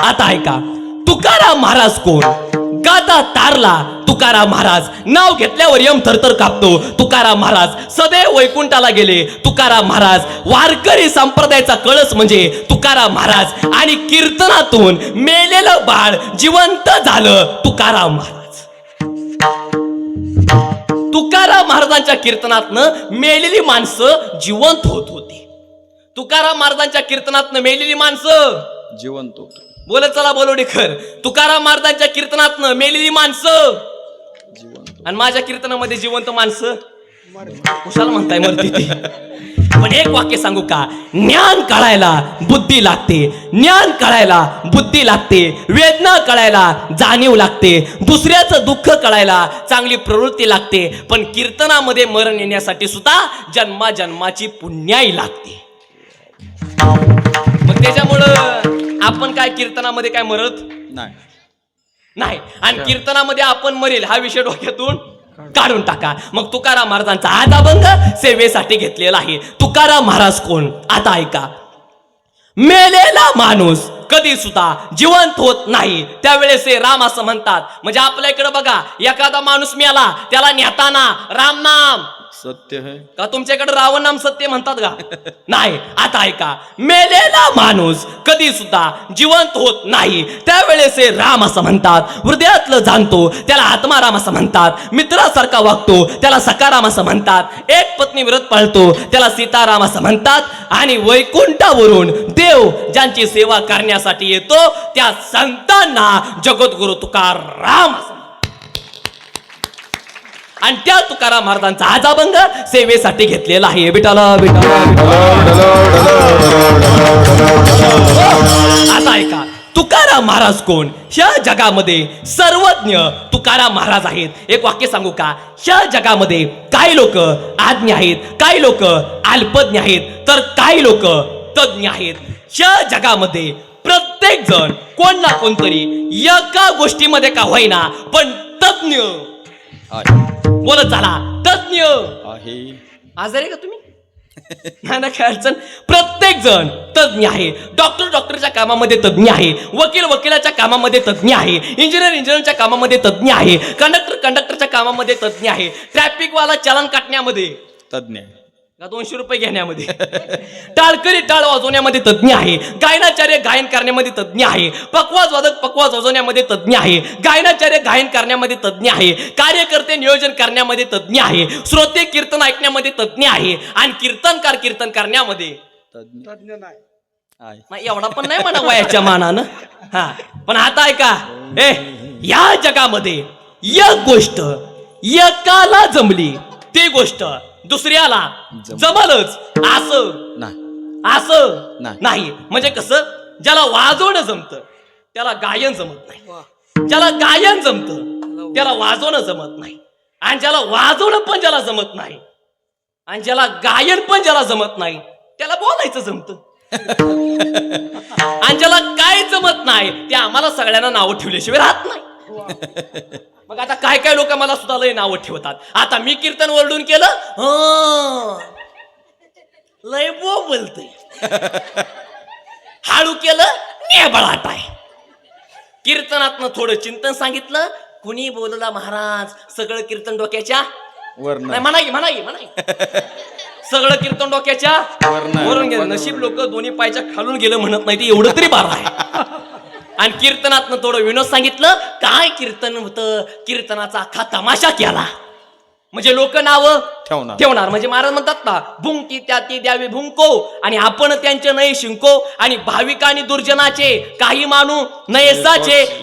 आता ऐका. तुकाराम महाराज कोण? गादा तारला तुकाराम महाराज. नाव घेतल्यावर यम थरथर कापतो. तुकाराम महाराज सदैव वैकुंठाला गेले. तुकाराम महाराज वारकरी संप्रदायाचा कळस म्हणजे तुकाराम महाराज. आणि कीर्तनातून मेलेलं बाळ जिवंत झालं तुकाराम महाराज. तुकाराम महाराजांच्या कीर्तनातनं मेलेली माणसं जिवंत होत होती. तुकाराम महाराजांच्या कीर्तनातनं मेलेली माणसं जिवंत होत बोलत चला बोलवडेकर तुकाराम महाराजांच्या कीर्तनातनं मेलेली माणसं. आणि माझ्या कीर्तनामध्ये जिवंत माणसं. कुशाला म्हणताय मरती ती. पण एक वाक्य सांगू का? ज्ञान कळायला बुद्धी लागते. ज्ञान कळायला बुद्धी लागते. वेदना कळायला जाणीव लागते. दुसऱ्याचं दुःख कळायला चांगली प्रवृत्ती लागते. पण कीर्तनामध्ये मरण येण्यासाठी सुद्धा जन्मा जन्माची पुण्याई लागते. मग त्याच्यामुळं आपण काय कीर्तनामध्ये काय मरत? नाही. नाही. आणि कीर्तनामध्ये आपण मरेल हा विषय डोक्यातून काढून टाका. मग तुकाराम महाराजांचा आज अभंग सेवेसाठी घेतलेला आहे. तुकाराम महाराज कोण? आता ऐका. मेलेला माणूस कधी सुद्धा जिवंत होत नाही. त्यावेळेस हे राम असं म्हणतात. म्हणजे आपल्या इकडे बघा एखादा माणूस मेला त्याला नेताना राम नाम. सत्य है? का तुमच्याकडे रावण नाम सत्य म्हणतात का? नाही. आता ऐका. मेलेला माणूस कधी सुद्धा जिवंत होत नाही. त्यावेळेस राम असं म्हणतात. हृदयातलं जाणतो त्याला आत्माराम असं म्हणतात. मित्रासारखा वागतो त्याला सकाराम असं म्हणतात. एक पत्नी विरोध पाळतो त्याला सीताराम असं म्हणतात. आणि वैकुंठावरून देव ज्यांची सेवा करण्यासाठी येतो त्या संतांना जगद्गुरु तुकार राम असं म्हणतात. आणि त्या तुकाराम महाराजांचा आजाभंग सेवेसाठी घेतलेला आहे. बिटाला बिटाला आता ऐका तुकाराम महाराज कोण? या जगामध्ये सर्वज्ञ तुकाराम महाराज आहेत. एक वाक्य सांगू का? या जगामध्ये काही लोक आज्ञ आहेत काही लोक अल्पज्ञ आहेत तर काही लोक तज्ञ आहेत. या जगामध्ये प्रत्येक जण कोण ना कोणतरी एका गोष्टीमध्ये का होईना पण तज्ञ. बोलत झाला. तज्ञ आहे. आजारी आहे का तुम्ही? नाही ना काय अडचण. प्रत्येक जण तज्ञ आहे. डॉक्टर डॉक्टरच्या कामामध्ये तज्ञ आहे. वकील वकिलाच्या कामामध्ये तज्ञ आहे. इंजिनियर इंजिनियरच्या कामामध्ये तज्ञ आहे. कंडक्टर कंडक्टरच्या कामामध्ये तज्ञ आहे. ट्रॅफिक वाला चलन काटण्यामध्ये. तज्ञ आहे. का दोनशे रुपये घेण्यामध्ये? टाळकरी टाळ वाजवण्यामध्ये तज्ञ आहे. गायनाचार्य गायन करण्यामध्ये तज्ञ आहे. पकवाज वादक पकवाज वाजवण्यामध्ये तज्ञ आहे. गायनाचार्य गायन करण्यामध्ये तज्ञ आहे. कार्यकर्ते नियोजन करण्यामध्ये तज्ञ आहे. श्रोते कीर्तन ऐकण्यामध्ये तज्ञ आहे. आणि कीर्तनकार कीर्तन करण्यामध्ये तज्ञ. नाही. एवढा पण नाही म्हणा वयाच्या मानानं. हा. पण आता ऐका. ए या जगामध्ये एक गोष्ट एकाला जमली. ती गोष्ट दुसऱ्याला जम- जमलच. असं. नाही. असं. नाही. नाही. म्हणजे कसं? ज्याला वाजवणं जमत त्याला गायन जमत नाही. ज्याला गायन जमत त्याला वाजवणं जमत नाही. आणि ज्याला वाजवणं पण ज्याला जमत नाही आणि ज्याला गायन पण ज्याला जमत नाही त्याला बोलायचं जमत. आणि ज्याला काय जमत नाही ते आम्हाला सगळ्यांना नावं ठेवल्याशिवाय राहत नाही. मग आता काय काय लोक मला सुद्धा लय नावं ठेवतात. आता मी कीर्तन ओरडून केलं? हं. लय बो बोलतय. हाळू केलं नेबळाट आहे. कीर्तनातनं थोडं चिंतन सांगितलं. कुणी बोलला महाराज सगळं कीर्तन डोक्याच्या? नाही म्हणा की म्हणा की म्हणा. सगळं कीर्तन डोक्याच्या? वरनं. वरून गेलं. नशीब लोक दोन्ही पायच्या खालून गेलं म्हणत नाही ते एवढं तरी बार आहे. आणि कीर्तनातनं थोडं विनोद सांगितलं. काय कीर्तन होतं? कीर्तनाचा अख्खा तमाशा केला. म्हणजे लोक नाव ठेवणार. ठेवणार. म्हणजे महाराज म्हणतात ना भुंकी त्या ती द्यावी भुंको आणि आपण त्यांचे नये शिंको आणि भाविक आणि दुर्जनाचे काही मानू नयसाचे